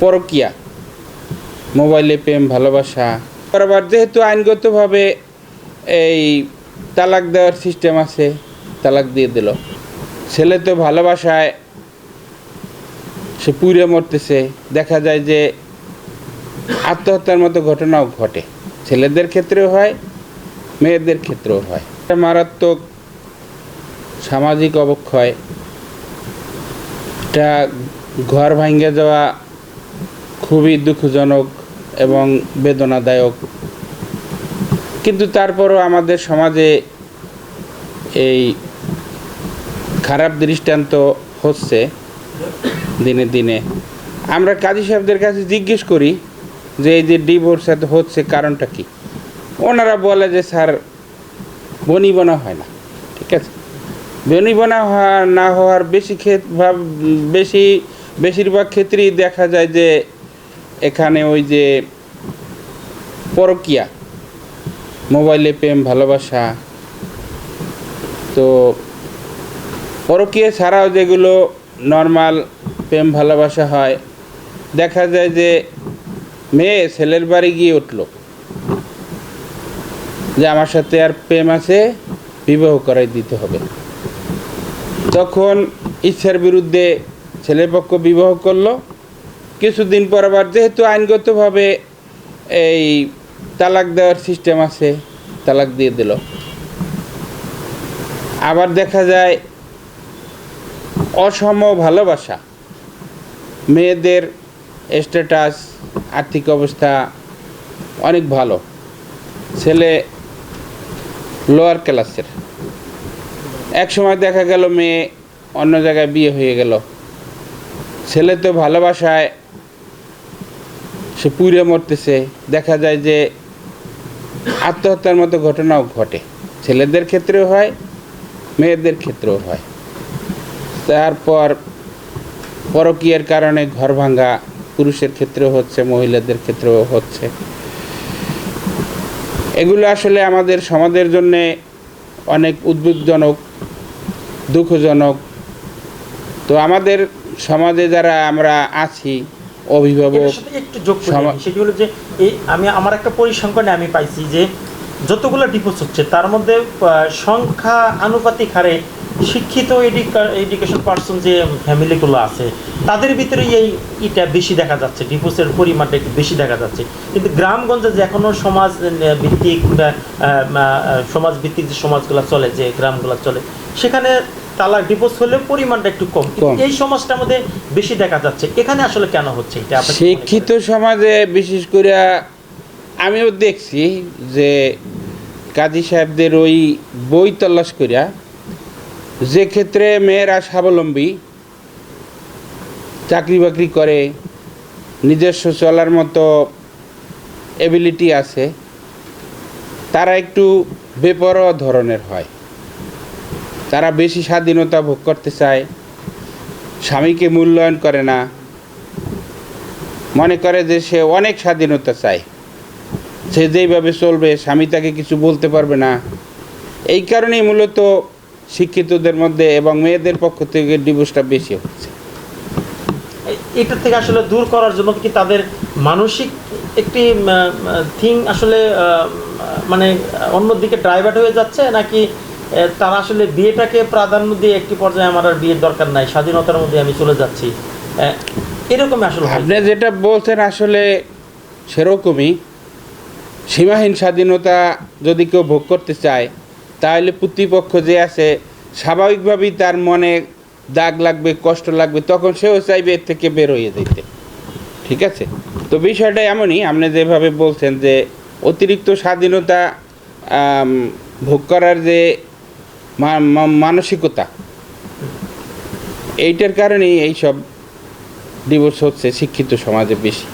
পরকিয়া। মোবাইলে প্রেম, ভালোবাসা। আবার যেহেতু আইনগতভাবে এই তালাক দেওয়ার সিস্টেম আছে, তালাক দিয়ে দিল। ছেলে তো ভালোবাসায়, সে পুড়ে মরতেছে। দেখা যায় যে আত্মহত্যার মতো ঘটনাও ঘটে। ছেলেদের ক্ষেত্রেও হয়, মেয়েদের ক্ষেত্রেও হয়। মারাত্মক সামাজিক অবক্ষয়। এটা ঘর ভাঙ্গে যাওয়া খুবই দুঃখজনক এবং বেদনাদায়ক। কিন্তু তারপরও আমাদের সমাজে এই খারাপ দৃষ্টান্ত হচ্ছে দিনে দিনে। আমরা কাজী সাহেবদের কাছে জিজ্ঞেস করি যে এই যে ডিভোর্স এত হচ্ছে কারণটা কি? ওনারা বলে যে, স্যার, বনিবনা হয় না। ঠিক আছে? বনিবনা না হওয়ার বেশি ক্ষেত, ভাব, বেশি, বেশিরভাগ ক্ষেত্রেই দেখা যায় যে এখানে ওই যে পরকিয়া, মোবাইলে প্রেম, ভালোবাসা। তো পরকীয়া ছাড়াও যেগুলো নর্মাল প্রেম, ভালোবাসা হয়, দেখা যায় যে মেয়ে ছেলের বাড়ি গিয়ে উঠল, যে আমার সাথে আর প্রেম আছে, বিবাহ করাই দিতে হবে। তখন ইচ্ছার বিরুদ্ধে ছেলেপক্ষ বিবাহ করল কিছুদিন পর আবার যেহেতু আইনগতভাবে এই তালাক দেওয়ার সিস্টেম আছে, তালাক দিয়ে দিল। আবার দেখা যায় অসম ভালোবাসা, মেয়েদের স্ট্যাটাস আর্থিক অবস্থা অনেক ভালো। ছেলে লোয়ার ক্লাসের এক সময় দেখা গেল মেয়ে অন্য জায়গায় বিয়ে হয়ে গেল। ছেলে তো ভালোবাসায় সে পুড়ে মরতেছে। দেখা যায় যে আত্মহত্যার মতো ঘটনাও ঘটে। ছেলেদের ক্ষেত্রেও হয়, মেয়েদের ক্ষেত্রেও হয়। তারপর পরকীয়ের কারণে ঘর ভাঙ্গা পুরুষের ক্ষেত্রেও হচ্ছে, মহিলাদের ক্ষেত্রেও হচ্ছে। এগুলো আসলে আমাদের সমাজের জন্যে অনেক উদ্বেগজনক, দুঃখজনক। তো আমাদের সমাজে যারা আমরা আছি অভিভাবক একটু যোগ। সেটি হলো যে এই আমি আমার একটা পরিসংখ্যানে আমি পাইছি যে যতগুলো ডিভোর্স হচ্ছে তার মধ্যে সংখ্যা আনুপাতিক হারে শিক্ষিত এডুকেশন পার্সন যে ফ্যামিলিগুলো আছে তাদের ভিতরে এই এটা বেশি দেখা যাচ্ছে ডিভোর্সের পরিমাণটা একটু বেশি দেখা যাচ্ছে কিন্তু গ্রামগঞ্জে যে এখনও সমাজ ভিত্তিক সমাজ ভিত্তিক যে সমাজগুলো চলে যে গ্রামগুলো চলে সেখানে তালাক ডিভোর্স হলে পরিমাণটা একটু কম। এই সমাজটার মধ্যে বেশি দেখা যাচ্ছে। এখানে আসলে কেন হচ্ছে এটা? শিক্ষিত সমাজে বিশেষ করে আমিও দেখছি যে কাজী সাহেবদের ওই বই তল্লাশ করিয়া যে ক্ষেত্রে মেয়েরা স্বাবলম্বী চাকরি বাকরি করে নিজস্ব চলার মতো এবিলিটি আছে তারা একটু বেপরোয়া ধরনের হয়। তারা বেশি স্বাধীনতা ভোগ করতে চায়, স্বামীকে মূল্যায়ন করে না, মনে করে যে সে অনেক স্বাধীনতা চায়। সে যেইভাবে চলবে, স্বামী তাকে কিছু বলতে পারবে না। এই কারণেই মূলত শিক্ষিতদের মধ্যে এবং মেয়েদের পক্ষ থেকে ডিভোর্সটা বেশি হচ্ছে। এ- এটার থেকে আসলে দূর করার জন্য কি তাদের মানসিক একটি থিং আসলে মানে অন্যদিকে ড্রাইভার্ট হয়ে যাচ্ছে নাকি তারা আসলে বিয়েটাকে প্রাধান্য দিয়ে একটি পর্যায়ে আমার আর বিয়ের দরকার নাই, স্বাধীনতার মধ্যে আমি চলে যাচ্ছি। এরকম আসলে আপনি যেটা বলছেন আসলে সেরকমই। সীমাহীন স্বাধীনতা যদি কেউ ভোগ করতে চায়, তাহলে প্রতিপক্ষ যে আছে, স্বাভাবিকভাবেই তার মনে দাগ লাগবে, কষ্ট লাগবে, তখন সেও চাইবে এর থেকে বের হয়ে যেতে। ঠিক আছে? তো বিষয়টা এমনই, আপনি যেভাবে বলছেন যে অতিরিক্ত স্বাধীনতা ভোগ করার যে মানসিকতা। এইটার কারণেই এইসব ডিভোর্স হচ্ছে শিক্ষিত সমাজে বেশি।